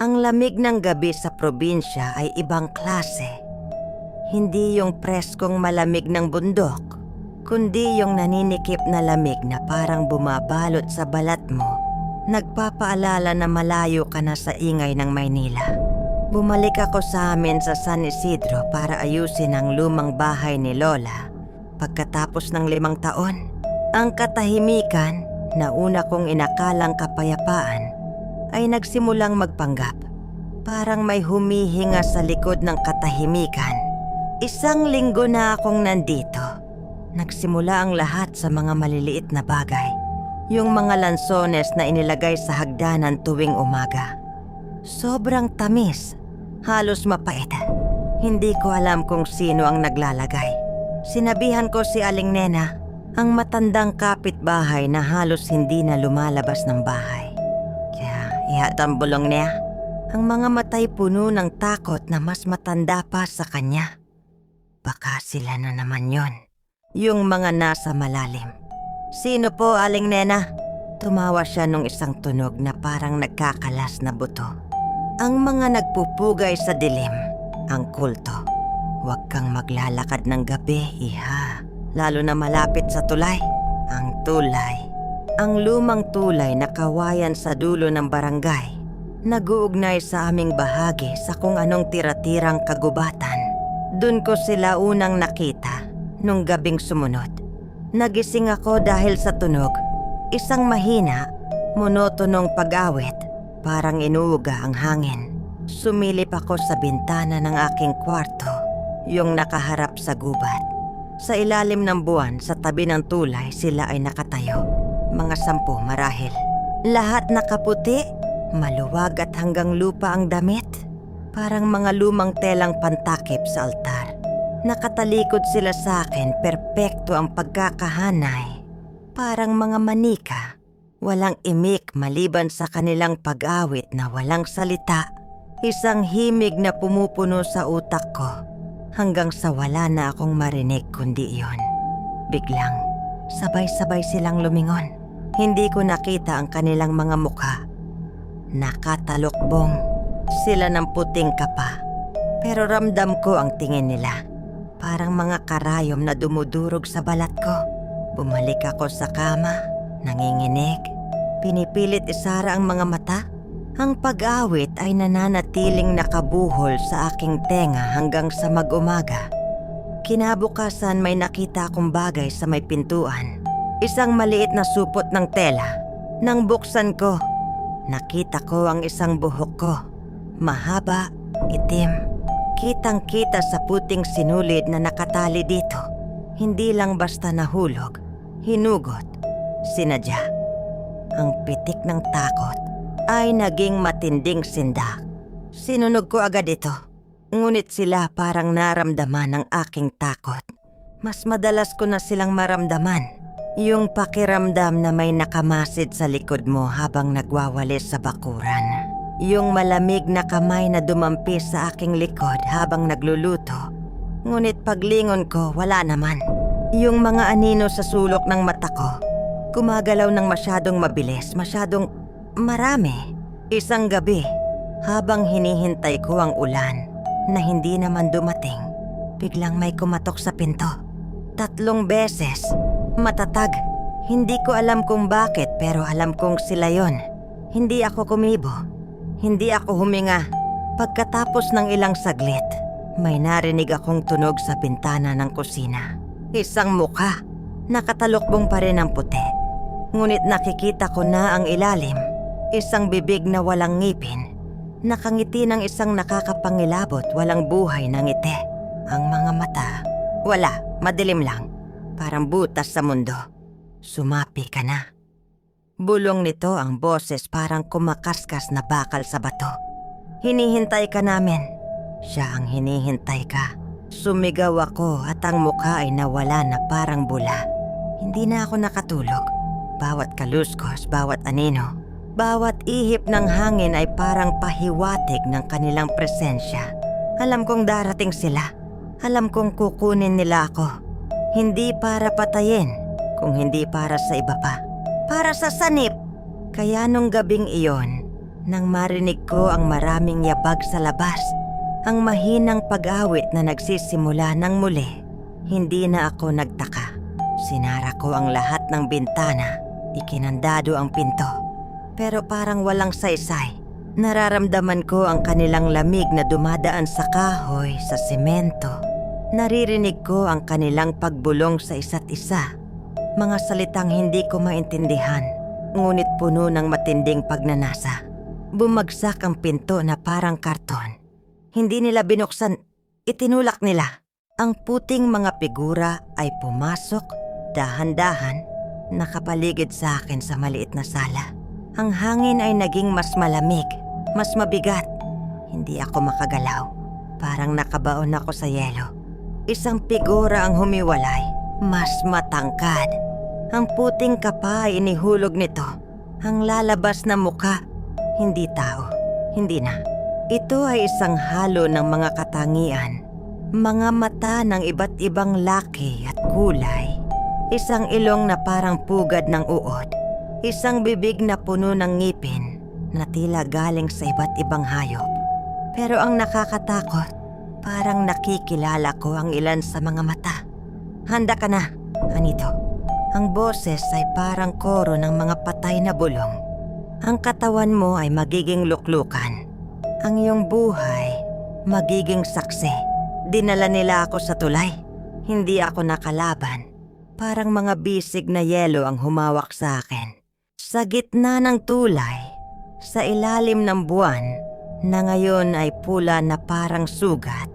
Ang lamig ng gabi sa probinsya ay ibang klase. Hindi yung preskong malamig ng bundok, kundi yung naninikip na lamig na parang bumabalot sa balat mo. Nagpapaalala na malayo ka na sa ingay ng Maynila. Bumalik ako sa amin sa San Isidro para ayusin ang lumang bahay ni Lola. Pagkatapos ng limang taon, ang katahimikan na una kong inakalang kapayapaan ay nagsimulang magpanggap. Parang may humihinga sa likod ng katahimikan. Isang linggo na akong nandito. Nagsimula ang lahat sa mga maliliit na bagay. Yung mga lansones na inilagay sa hagdanan tuwing umaga. Sobrang tamis. Halos mapait. Hindi ko alam kung sino ang naglalagay. Sinabihan ko si Aling Nena, ang matandang kapitbahay na halos hindi na lumalabas ng bahay. Kaya ihatang bulong niya. Ang mga matay puno ng takot na mas matanda pa sa kanya. Baka sila na naman yon. Yung mga nasa malalim. Sino po, Aling Nena? Tumawa siya nung isang tunog na parang nagkakalas na buto. Ang mga nagpupugay sa dilim, ang kulto. Huwag kang maglalakad ng gabi, iha. Lalo na malapit sa tulay. Ang tulay. Ang lumang tulay na kawayan sa dulo ng barangay. Nag-uugnay sa aming bahagi sa kung anong tira-tirang kagubatan. Doon ko sila unang nakita nung gabing sumunod. Nagising ako dahil sa tunog. Isang mahina, monotonong pag-awit. Parang inuuga ang hangin. Sumilip ako sa bintana ng aking kwarto, yung nakaharap sa gubat. Sa ilalim ng buwan, sa tabi ng tulay, sila ay nakatayo. Mga sampu marahil. Lahat nakaputi, maluwag at hanggang lupa ang damit. Parang mga lumang telang pantakip sa altar. Nakatalikod sila sa akin, perpekto ang pagkakahanay. Parang mga manika. Walang imik maliban sa kanilang pag-awit na walang salita. Isang himig na pumupuno sa utak ko hanggang sa wala na akong marinig kundi iyon. Biglang, sabay-sabay silang lumingon. Hindi ko nakita ang kanilang mga mukha. Nakatalokbong sila ng puting kapa. Pero ramdam ko ang tingin nila. Parang mga karayom na dumudurog sa balat ko. Bumalik ako sa kama, nanginginig. Pinipilit isara ang mga mata. Ang pag-awit ay nananatiling nakabuhol sa aking tenga hanggang sa mag-umaga. Kinabukasan may nakita akong bagay sa may pintuan. Isang maliit na supot ng tela. Nang buksan ko, nakita ko ang isang buhok ko. Mahaba, itim. Kitang-kita sa puting sinulid na nakatali dito. Hindi lang basta nahulog, hinugot, sinadya. Ang pitik ng takot ay naging matinding sindak. Sinunog ko agad ito. Ngunit sila parang naramdaman ng aking takot. Mas madalas ko na silang maramdaman. Yung pakiramdam na may nakamasid sa likod mo habang nagwawalis sa bakuran. Yung malamig na kamay na dumampi sa aking likod habang nagluluto. Ngunit paglingon ko, wala naman. Yung mga anino sa sulok ng mata ko, gumagalaw ng masyadong mabilis, masyadong marami. Isang gabi, habang hinihintay ko ang ulan na hindi naman dumating, biglang may kumatok sa pinto. Tatlong beses, matatag. Hindi ko alam kung bakit pero alam kong sila yon. Hindi ako kumibo. Hindi ako huminga. Pagkatapos ng ilang saglit, may narinig akong tunog sa bintana ng kusina. Isang mukha. Nakatalokbong pa rin ang puti. Ngunit nakikita ko na ang ilalim. Isang bibig na walang ngipin. Nakangiti ng isang nakakapangilabot walang buhay na ngiti. Ang mga mata, wala, madilim lang. Parang butas sa mundo. Sumapi ka na. Bulong nito ang boses parang kumakaskas na bakal sa bato. Hinihintay ka namin. Siya ang hinihintay ka. Sumigaw ako at ang mukha ay nawala na parang bula. Hindi na ako nakatulog. Bawat kaluskos, bawat anino, bawat ihip ng hangin ay parang pahiwatig ng kanilang presensya. Alam kong darating sila. Alam kong kukunin nila ako. Hindi para patayin, kung hindi para sa iba pa. Para sa sanip. Kaya nung gabing iyon, Nang marinig ko ang maraming yabag sa labas, ang mahinang pag-awit na nagsisimula ng muli, hindi na ako nagtaka. Sinara ko ang lahat ng bintana, ikinandado ang pinto. Pero parang walang saysay. Nararamdaman ko ang kanilang lamig na dumadaan sa kahoy, sa semento. Naririnig ko ang kanilang pagbulong sa isa't isa. Mga salitang hindi ko maintindihan, ngunit puno ng matinding pagnanasa. Bumagsak ang pinto na parang karton. Hindi nila binuksan, itinulak nila. Ang puting mga figura ay pumasok, dahan-dahan, nakapaligid sa akin sa maliit na sala. Ang hangin ay naging mas malamig, mas mabigat. Hindi ako makagalaw. Parang nakabaon ako sa yelo. Isang figura ang humiwalay, mas matangkad. Ang puting kapa ay inihulog nito. Ang lalabas na muka, hindi tao, hindi na. Ito ay isang halo ng mga katangian. Mga mata ng iba't ibang laki at kulay. Isang ilong na parang pugad ng uod. Isang bibig na puno ng ngipin na tila galing sa iba't ibang hayop. Pero ang nakakatakot, parang nakikilala ko ang ilan sa mga mata. Handa ka na, Anito. Ang boses ay parang koro ng mga patay na bulong. Ang katawan mo ay magiging luklukan. Ang iyong buhay, magiging saksi. Dinala nila ako sa tulay. Hindi ako nakalaban. Parang mga bisig na yelo ang humawak sa akin. Sa gitna ng tulay, sa ilalim ng buwan, na ngayon ay pula na parang sugat,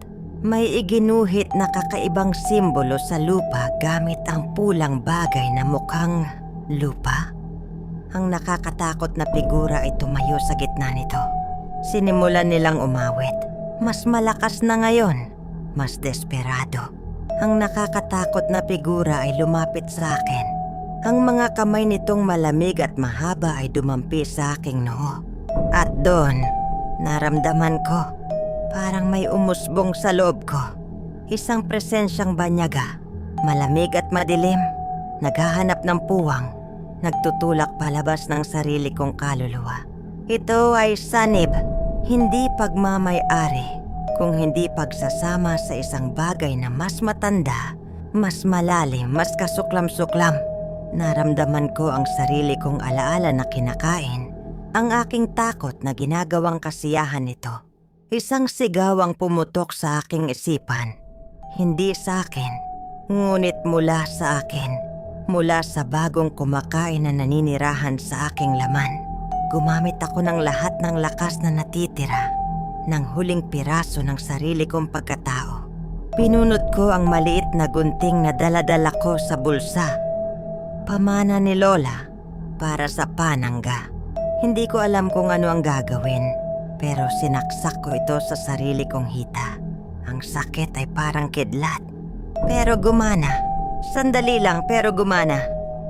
may iginuhit na kakaibang simbolo sa lupa gamit ang pulang bagay na mukhang lupa. Ang nakakatakot na figura ay tumayo sa gitna nito. Sinimulan nilang umawit. Mas malakas na ngayon. Mas desperado. Ang nakakatakot na figura ay lumapit sa akin. Ang mga kamay nitong malamig at mahaba ay dumampi sa aking noo. At doon, naramdaman ko, parang may umusbong sa loob ko. Isang presensyang banyaga, malamig at madilim, naghahanap ng puwang, nagtutulak palabas ng sarili kong kaluluwa. Ito ay sanib, hindi pagmamay-ari, kung hindi pagsasama sa isang bagay na mas matanda, mas malalim, mas kasuklam-suklam. Naramdaman ko ang sarili kong alaala na kinakain, ang aking takot na ginagawang kasiyahan nito. Isang sigawang pumutok sa aking isipan. Hindi sa akin, ngunit mula sa akin. Mula sa bagong kumakain na naninirahan sa aking laman. Gumamit ako ng lahat ng lakas na natitira ng huling piraso ng sarili kong pagkatao. Pinunot ko ang maliit na gunting na daladala ko sa bulsa. Pamana ni Lola para sa panangga. Hindi ko alam kung ano ang gagawin, pero sinaksak ko ito sa sarili kong hita. Ang sakit ay parang kidlat. Pero gumana. Sandali lang pero gumana.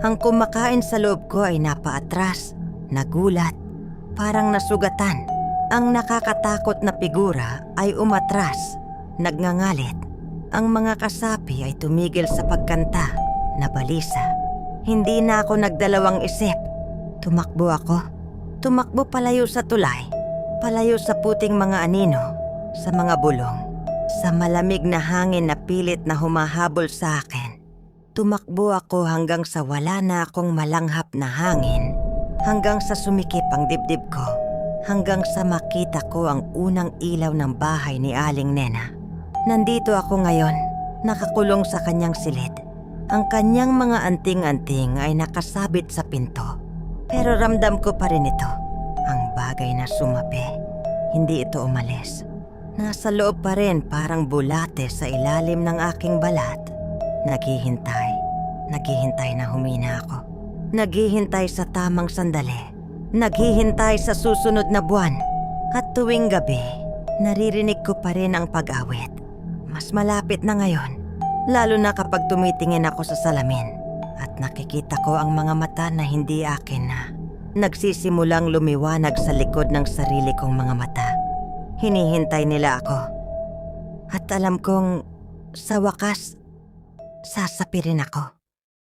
Ang kumakain sa loob ko ay napaatras, nagulat, parang nasugatan. Ang nakakatakot na figura ay umatras, nagngangalit. Ang mga kasapi ay tumigil sa pagkanta, nabalisa. Hindi na ako nagdalawang isip. Tumakbo ako. Tumakbo palayo sa tulay. Palayo sa puting mga anino, sa mga bulong. Sa malamig na hangin na pilit na humahabol sa akin. Tumakbo ako hanggang sa wala na akong malanghap na hangin. Hanggang sa sumikip ang dibdib ko. Hanggang sa makita ko ang unang ilaw ng bahay ni Aling Nena. Nandito ako ngayon, nakakulong sa kanyang silid. Ang kanyang mga anting-anting ay nakasabit sa pinto. Pero ramdam ko pa rin ito. Ang bagay na sumapi. Hindi ito umalis. Nasa loob pa rin parang bulate sa ilalim ng aking balat. Naghihintay. Naghihintay na humina ako. Naghihintay sa tamang sandali. Naghihintay sa susunod na buwan. At tuwing gabi, naririnig ko pa rin ang pag-awit. Mas malapit na ngayon. Lalo na kapag tumitingin ako sa salamin. At nakikita ko ang mga mata na hindi akin na. Nagsisimulang lumiwanag sa likod ng sarili kong mga mata. Hinihintay nila ako. At alam kong sa wakas, sasapirin ako.